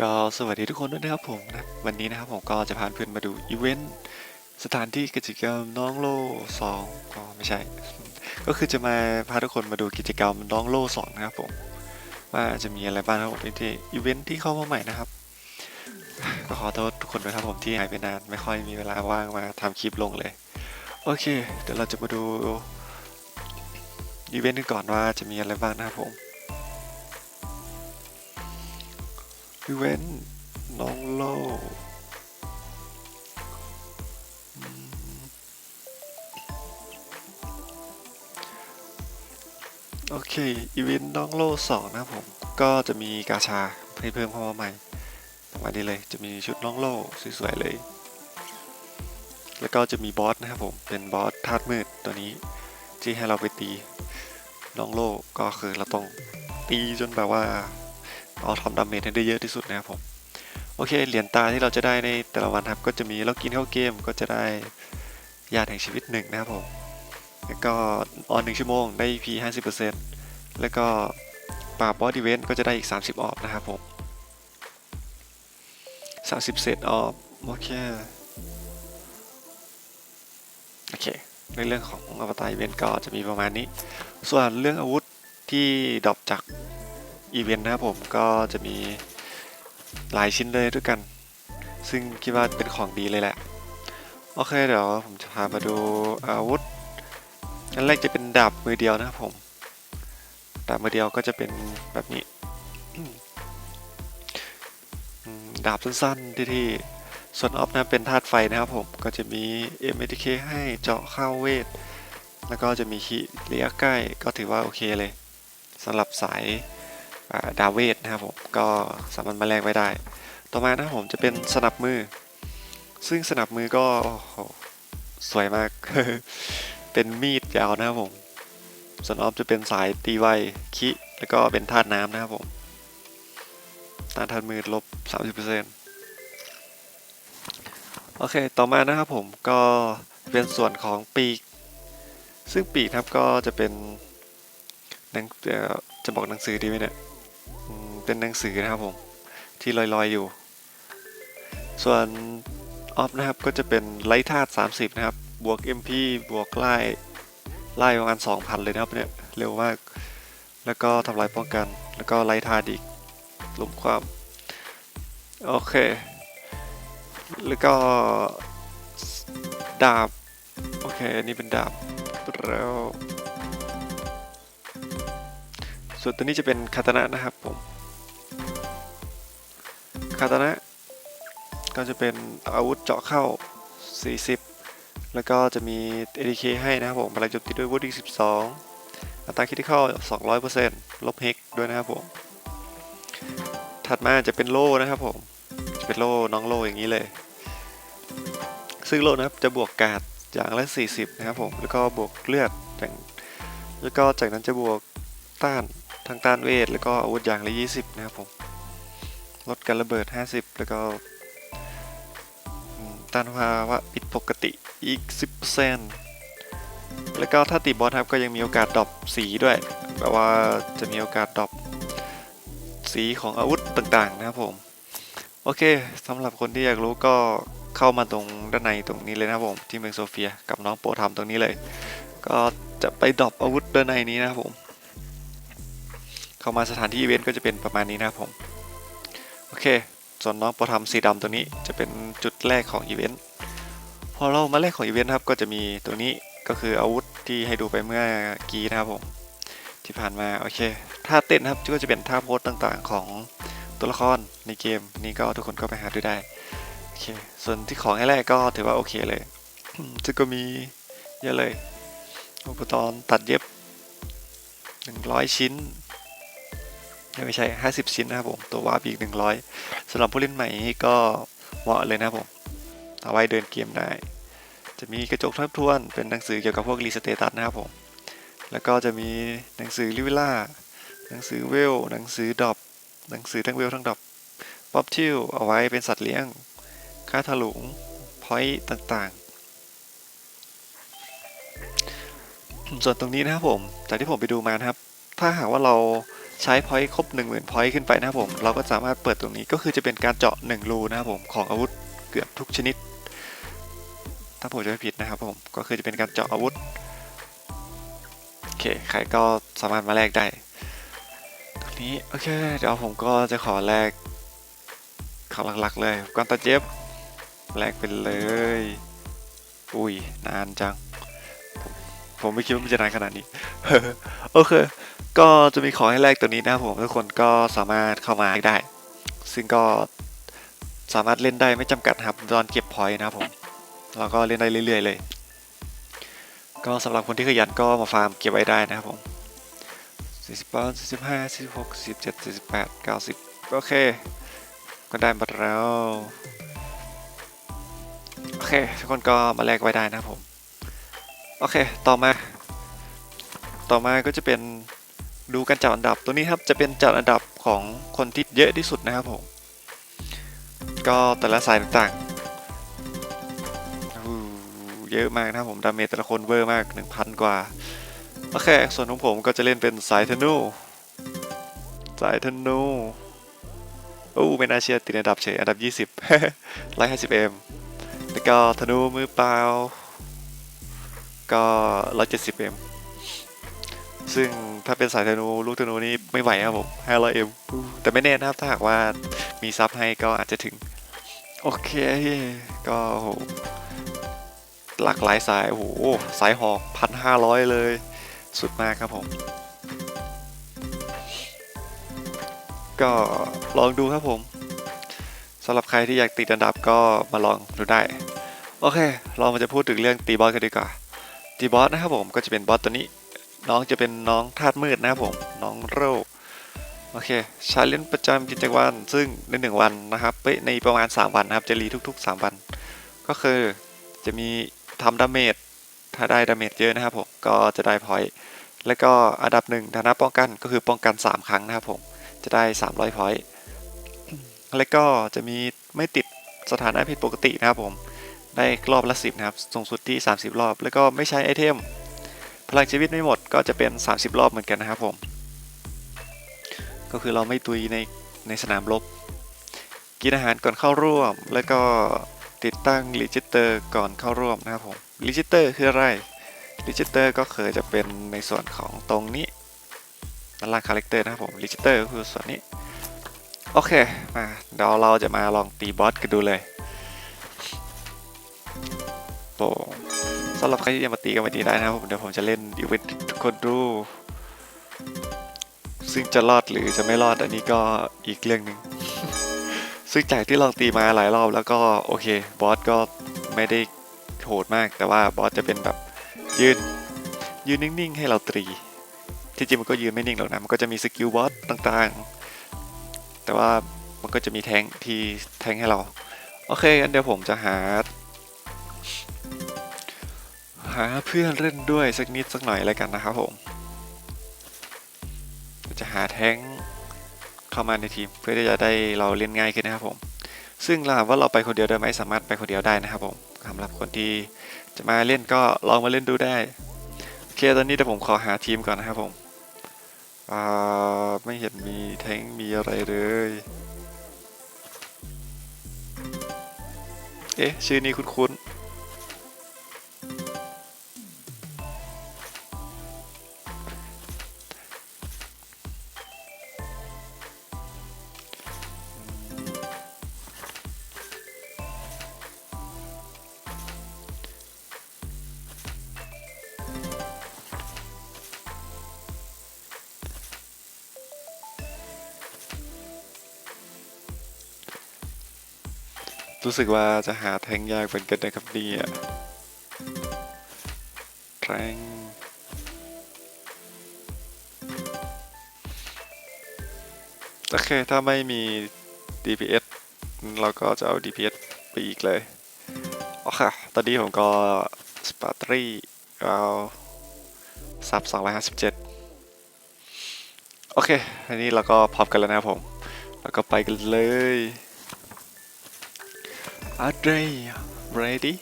ก็สวัสดีทุกคนด้วยนะครับผมนะวันนี้นะครับผมก็จะพาเพื่อนมาดูอีเวนต์สถานที่กิจกรรมน้องโล่สองก็ไม่ใช่ ก็คือจะมาพาทุกคนมาดูกิจกรรมน้องโล่สองนะครับผมว่าจะมีอะไรบ้างนะครับผมที่อีเวนต์ที่เข้ามาใหม่นะครับก็ขอโทษทุกคนด้วยครับผมที่หายไปนานไม่ค่อยมีเวลาว่างมาทำคลิปลงเลย โอเค เดี๋ยวเราจะมาดูอีเวนต์กันก่อนว่าจะมีอะไรบ้างนะครับผม อีเวนน้องโลโอเค อีเวนต์น้องโลสองนะผม ก็จะมีกาชาให้เพิ่มเข้ามาใหม่ประมาณนี้เลย จะมีชุดน้องโลสวยๆเลย แล้วก็จะมีบอสนะครับผม เป็นบอสธาตุมืดตัวนี้ ที่ให้เราไปตีน้องโลก็คือเราต้องตีจนแบบว่า เอาทำดาเมจให้ได้เยอะที่สุดนะครับผมโอเคเหรียญตาที่เราจะได้ในแต่ละวันครับก็จะมีเรากินเข้าเกมก็จะได้ยาแห่งชีวิตหนึ่งนะครับผมแล้วก็ออนหนึ่งชั่วโมงได้ EP 50%แล้วก็ปราบบอสอีเวนต์ก็จะได้อีก 30 ออฟนะครับผม 30 เซตออฟโอเคโอเคในเรื่องของอวตารอีเวนต์ก็จะมีประมาณนี้ ส่วนเรื่องอาวุธที่ดรอปจาก อีเวนต์นะครับผมก็จะมีหลายชิ้นเลยด้วยกัน ซึ่งคิดว่าเป็นของดีเลยแหละ โอเคเดี๋ยวผมจะพามาดูอาวุธอันแรกจะเป็นดาบมือเดียวนะครับผม ดาบมือเดียวก็จะเป็นแบบนี้ ดาบสั้นๆที่ที่ส่วนออฟนะเป็นธาตุไฟนะครับผม ก็จะมี m อ t k ให้เจาะเข้าเวท แล้วก็จะมีคีระยใกล้ก็ถือว่าโอเคเลยสำหรับสาย ดาเวทนะครับผมก็สามารถมาแลกไว้ได้ ต่อมานะครับผมจะเป็นสนับมือ ซึ่งสนับมือก็โอ้โหสวยมาก เป็นมีดยาวนะครับผมส่วนออฟจะเป็นสายตีไวคิแล้วก็เป็นธาตุน้ำนะครับผมต้านธาตุมือลบ 30%โอเค ต่อมานะครับผมก็เป็นส่วนของปีก ซึ่งปีกครับก็จะเป็นหนังจะบอกหนังสือดีไหมเนี่ย เป็นหนังสือนะครับผมที่ลอยๆอยู่ ส่วนออฟนะครับก็จะเป็นไลท์ธาตุ30 นะครับ บวก MP บวกไล่ไล่ประมาณ 2,000 เลยนะครับเนี่ยเร็วมาก แล้วก็ทำลายป้องกัน แล้วก็ไลท์ธาตุอีกลมความ โอเค แล้วก็ดาบ โอเค อันนี้เป็นดาบแล้วส่วนตัวนี้จะเป็นคาตานะนะครับผม คาตานะ ก็จะเป็นอาวุธเจาะเข้า 40 แล้วก็จะมี ADK ให้นะครับผมพลังโจมตีด้วยวุฒิ12 อัตราคิดที่เข้า 200%ลบเฮกด้วยนะครับผม ถัดมาจะเป็นโล่นะครับผม จะเป็นโล่น้องโล่อย่างนี้เลย ซึ่งโล่นะครับจะบวกกาดอย่างละ 40 นะครับผม แล้วก็บวกเลือดอย่างแล้วก็จากนั้นจะบวกต้านทางต้านเวท แล้วก็อาวุธอย่างละ 20 นะครับผม ลดการระเบิด 50 แล้วก็ต้านภาวะผิดปกติอีก 10%แล้วก็ถ้าตีบอสครับก็ยังมีโอกาสดรอปสีด้วยแปลว่าจะมีโอกาสดรอปสีของอาวุธต่างๆนะครับผม โอเคสำหรับคนที่อยากรู้ก็เข้ามาตรงด้านในตรงนี้เลยนะครับผม ที่เมืองโซเฟียกับน้องโปรทำตรงนี้เลย ก็จะไปดรอปอาวุธด้านในนี้นะครับผม เข้ามาสถานที่อีเวนต์ก็จะเป็นประมาณนี้นะครับผม อเค ส่วนน้องโปรทำสีดำตัวนี้จะเป็นจุดแรกของอีเวนต์ พอเรามาแรกของอีเวนต์ครับ ก็จะมีตัวนี้ก็คืออาวุธที่ให้ดูไปเมื่อกี้นะครับผม ที่ผ่านมา โอเค ท่าเต้นครับก็จะเป็นท่าโพสต่างๆของตัวละครในเกม นี้ก็ทุกคนก็ไปหาดูได้ โอเค ส่วนที่ของให้แรกก็ถือว่าโอเคเลยซึ่งก็มีเยอะเลยอุปกรณ์ตัดเย็บ 100 ชิ้น ไม่ใช่ 50 ชิ้นนะครับผม ตัววาร์ปอีก 100สำหรับผู้เล่นใหม่ก็เหมาะเลยนะครับผมเอาไว้เดินเกมได้ จะมีกระจกทบทวนเป็นหนังสือเกี่ยวกับพวกรีสเตตัสนะครับผม แล้วก็จะมีหนังสือลิวิล่า หนังสือเวล หนังสือดอปหนังสือทั้งเวลทั้งดอปป๊อปทิวเอาไว้เป็นสัตว์เลี้ยง ค่าถลุง พอยต์ต่างๆ ส่วนตรงนี้นะครับผม จากที่ผมไปดูมานะครับ ถ้าหากว่าเรา ใช้พอยต์ครบ 10,000พอยต์ขึ้นไปนะครับผมเราก็สามารถเปิดตรงนี้ก็คือจะเป็นการเจาะ1รูนะครับผมของอาวุธเกือบทุกชนิด ถ้าผมจะไม่ผิดนะครับผมก็คือจะเป็นการเจาะอาวุธโอเคใครก็สามารถมาแลกได้ตรงนี้โอเคเดี๋ยวผมก็จะขอแลกของหลักๆเลยก้อนตาเจ็บแลกไปเลย อุ้ยนานจัง ผมไม่คิดว่ามันจะนานขนาดนี้ โอเค ก็จะมีของให้แลกตัวนี้นะครับผมทุกคนก็สามารถเข้ามาได้ ซึ่งก็สามารถเล่นได้ไม่จำกัดครับตอนเก็บพอยต์นะครับผมเราก็เล่นได้เรื่อย ๆ เลย ก็สำหรับคนที่ขยันก็มาฟาร์มเก็บไว้ได้นะครับผม48 45 46 47 48 90 โอเค ก็ได้มาแล้ว โอเค ทุกคนก็มาแลกไว้ได้นะครับผม โอเค ต่อมา ต่อมาก็จะเป็นดูการจัดอันดับ ตัวนี้ครับจะเป็นจัดอันดับของคนที่เยอะที่สุดนะครับผม ก็แต่ละสายต่างๆ เยอะมากนะครับผมดาเมจแต่ละคนเวอร์มาก 1,000 กว่า โอเค ส่วนของผมก็จะเล่นเป็นสายธนู สายธนูโอ้ไม่น่าเชื่อติดอันดับเฉยอันดับ 20 150m แล้วก็ธนูมือเปล่า ก็ 170m ซึ่งถ้าเป็นสายธนูลูกธนูนี่ไม่ไหวครับผม 500m แต่ไม่แน่นะครับถ้าหากว่ามีซับให้ก็อาจจะถึง โอเค ก็โหหลากหลายสาย โอ้โห สายหอก 1,500 เลย สุดมากครับผม ก็ลองดูครับผมสำหรับใครที่อยากติดอันดับก็มาลองดูได้ โอเค เรามาจะพูดถึงเรื่องตีบอสกันดีกว่า ตีบอสนะครับผมก็จะเป็นบอสตัวนี้ น้องจะเป็นน้องธาตุมืดนะครับผมน้องโรคโอเคชาเลนจ์ประจำกิจวัตรซึ่งใน1วันนะครับเอ้ยในประมาณ 3 วันนะครับจะรีทุก ๆ 3 วัน ก็คือจะมีทำดาเมจถ้าได้ดาเมจเยอะนะครับผมก็จะได้พอยต์แล้วก็อันดับหนึ่งฐานะป้องกันก็คือป้องกัน 3 ครั้งนะครับผมจะได้ 300พอยต์แล้วก็จะมีไม่ติดสถานะผิดปกตินะครับผม ได้รอบละ 10 นะครับ สูงสุดที่ 30 รอบ แล้วก็ไม่ใช้ไอเทม พลังชีวิตไม่หมดก็จะเป็น 30 รอบเหมือนกันนะครับผม ก็คือเราไม่ตุยในในสนามรบ กินอาหารก่อนเข้าร่วม แล้วก็ติดตั้งรีจิสเตอร์ก่อนเข้าร่วมนะครับผมรีจิสเตอร์คืออะไรรีจิสเตอร์ก็คือจะเป็นในส่วนของตรงนี้ด้านล่างคาแรคเตอร์นะครับผมรีจิสเตอร์ก็คือส่วนนี้ โอเค มาเดี๋ยวเราจะมาลองตีบอสกันดูเลย โปสำหรับใครที่จะมาตีก็มาตีได้นะครับผมเดี๋ยวผมจะเล่นอีเวนต์ทุกคนดู ซึ่งจะรอดหรือจะไม่รอดอันนี้ก็อีกเรื่องหนึ่งซึ่งจากที่ลองตีมาหลายรอบแล้วก็โอเคบอสก็ไม่ได้โหดมาก แต่ว่าบอสจะเป็นแบบยืนยืนนิ่งๆ ให้เราตรี ที่จริงมันก็ยืนไม่นิ่งหรอกนะมันก็จะมีสกิลบอสต่างๆ แต่ว่ามันก็จะมีแทงที่แทงให้เรา โอเคงั้นเดี๋ยวผมจะหา หาเพื่อนเล่นด้วยสักนิดสักหน่อยแล้วกันนะครับผมจะหาแท้งเข้ามาในทีม เพื่อที่จะได้เราเล่นง่ายขึ้นนะครับผม ซึ่งเราถามว่าเราไปคนเดียวได้ไหมสามารถไปคนเดียวได้นะครับผมสำหรับคนที่จะมาเล่นก็ลองมาเล่นดูได้โอเคตอนนี้เดี๋ยวผมขอหาทีมก่อนนะครับผมไม่เห็นมีแท้งมีอะไรเลยเอ๊ะชื่อนี้คุ้นๆ รู้สึกว่าจะหาแทงยากเป็นกันนะครับเนี่ยแทงโอเค ถ้าไม่มี DPS เราก็จะเอา DPS ไปอีกเลย โอเค ตอนนี้ผมก็สปาร์ตรีเอาซับ257 โอเค อันนี้เราก็พร้อมกันแล้วนะครับผม แล้วก็ไปกันเลย Are they ready?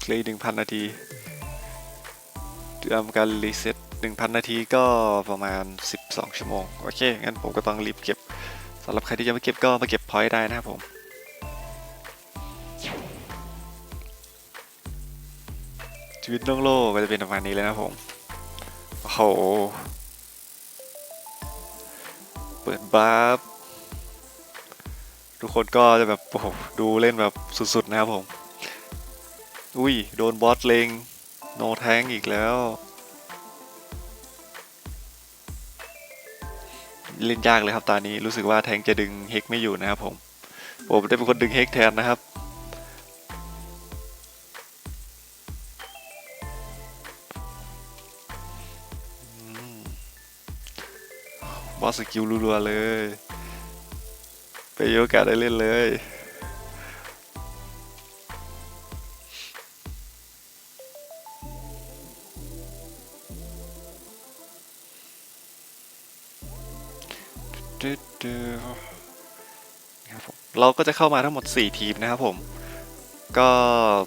โเหลยหนึ่งพันนาทีทำการรีเซ็ตหนึ่งพันนาทีก็ประมาณ 12 ชั่วโมง โอเค งั้นผมก็ต้องรีบเก็บสำหรับใครที่ยังไม่เก็บก็มาเก็บพอยต์ได้นะครับผมชีวิตน้องโลกก็จะเป็นประมาณนี้เลยนะผม โอ้โห เปิดบาร์ทุกคนก็จะแบบโอ้โหดูเล่นแบบสุดๆนะครับผม อุ้ย โดนบอสเลงโนแทงอีกแล้ว เล่นยากเลยครับตอนนี้รู้สึกว่าแทงจะดึงเฮกไม่อยู่นะครับผม ผมได้เป็นคนดึงเฮกแทนนะครับ อสสกิลรัวๆเลย ไปโอกาสได้เล่นเลยครับผมเราก็จะเข้ามาทั้งหมด 4 ทีมนะครับผม ก็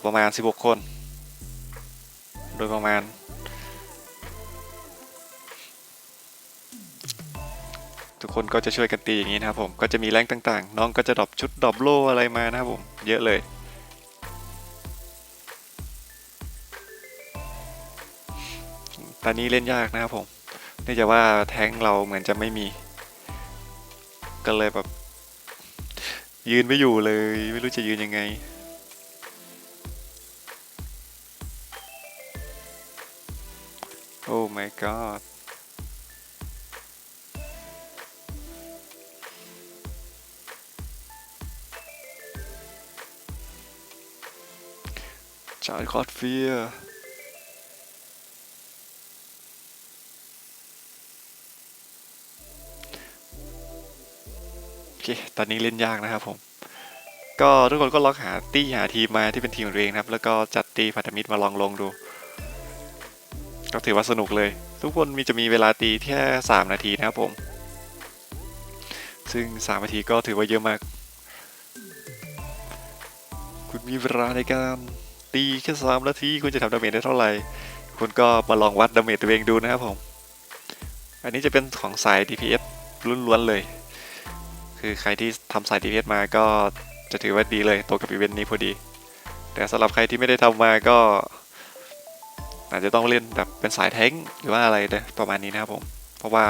ประมาณ 16 คน โดยประมาณ ทุกคนก็จะช่วยกันตีอย่างนี้นะครับผมก็จะมีแรงต่างๆ น้องก็จะดรอปชุดดรอปโลอะไรมานะครับผมเยอะเลยตอนนี้เล่นยากนะครับผมเนื่องจากว่าแท้งเราเหมือนจะไม่มี ก็เลยแบบ ยืนไม่อยู่เลย ไม่รู้จะยืนยังไงโอ้ my god จาร์คอร์ดเฟียโอเค ตอนนี้เล่นยากนะครับผม ก็ทุกคนก็ลองหาตี้หาทีมมาที่เป็นทีมของตัวเองครับ แล้วก็จัดตีพันธมิตรมาลองลงดู ก็ถือว่าสนุกเลย ทุกคนมีจะมีเวลาตีแค่ 3 นาทีนะครับผม ซึ่ง 3 นาทีก็ถือว่าเยอะมาก คุณมีเวลาในการ ตีแค่3นาทีคุณจะทำดาเมจได้เท่าไหร่ คุณก็มาลองวัดดาเมจตัวเองดูนะครับผม อันนี้จะเป็นของสาย DPS ล้วนๆเลย คือใครที่ทำสาย DPS มาก็จะถือว่าดีเลยตรงกับอีเวนต์นี้พอดี แต่สำหรับใครที่ไม่ได้ทำมาก็ อาจจะต้องเล่นแบบเป็นสายแท้งหรือว่าอะไรนะประมาณนี้นะครับผม เพราะว่า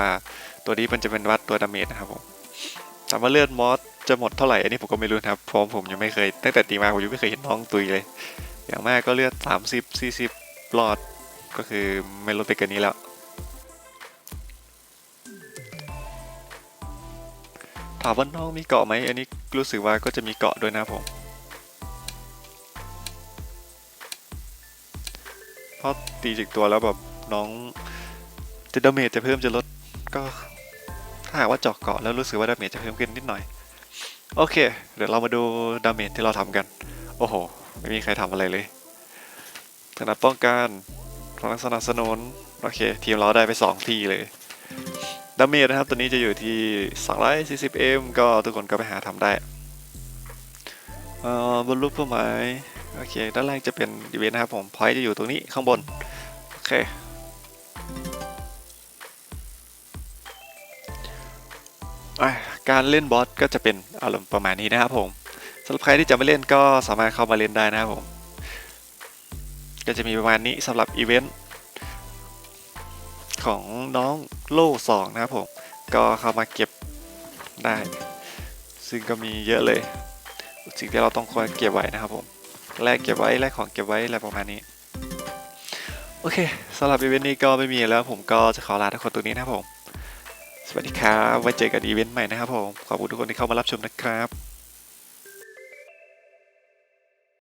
ตัวนี้มันจะเป็นวัดตัวดาเมจนะครับผมถามว่าเลือดมอสจะหมดเท่าไหร่อันนี้ผมก็ไม่รู้นะครับเพราะผมยังไม่เคยตั้งแต่ตีมาผมยังไม่เคยเห็นน้องตุยเลย อย่างมากก็เลือด 30 40หลอดก็คือไม่ลดไปกินนี้แล้ว ถามว่าน้องมีเกาะไหมอันนี้รู้สึกว่าก็จะมีเกาะด้วยนะผมเพราะตีจากตัวแล้วแบบน้องจะดาเมจจะเพิ่มจะลดก็ถ้าหากว่าเจาะเกาะแล้วรู้สึกว่าดาเมจจะเพิ่มขึ้นนิดหน่อย โอเค เดี๋ยวเรามาดูดาเมจที่เราทำกัน โอ้โห ไม่มีใครทำอะไรเลยถนัดป้องกันพลังสนับสนุน โอเค ทีมเราได้ไป 2 ทีเลยดาเมจนะครับตัวนี้จะอยู่ที่ 240m ก็ทุกคนก็ไปหาทำได้เอ่อบนรูปเป้าหมายโอเค ด้านล่างจะเป็นอีเวนนะครับผม พอยจะอยู่ตรงนี้ข้างบน โอเค การเล่นบอสก็จะเป็นอารมณ์ประมาณนี้นะครับผม สำหรับใครที่จะไม่เล่นก็สามารถเข้ามาเล่นได้นะครับผม ก็จะมีประมาณนี้สำหรับอีเวนต์ของน้องโล่สองนะครับผม ก็เข้ามาเก็บได้ ซึ่งก็มีเยอะเลย สิ่งที่เราต้องควรเก็บไว้นะครับผม แลกเก็บไว้แลกของเก็บไว้อะไรประมาณนี้ โอเคสำหรับอีเวนต์นี้ก็ไม่มีแล้วผมก็จะขอลาทุกคนตรงนี้นะครับผม สวัสดีครับ ไว้เจอกันอีเวนต์ใหม่นะครับผม ขอบคุณทุกคนที่เข้ามารับชมนะครับ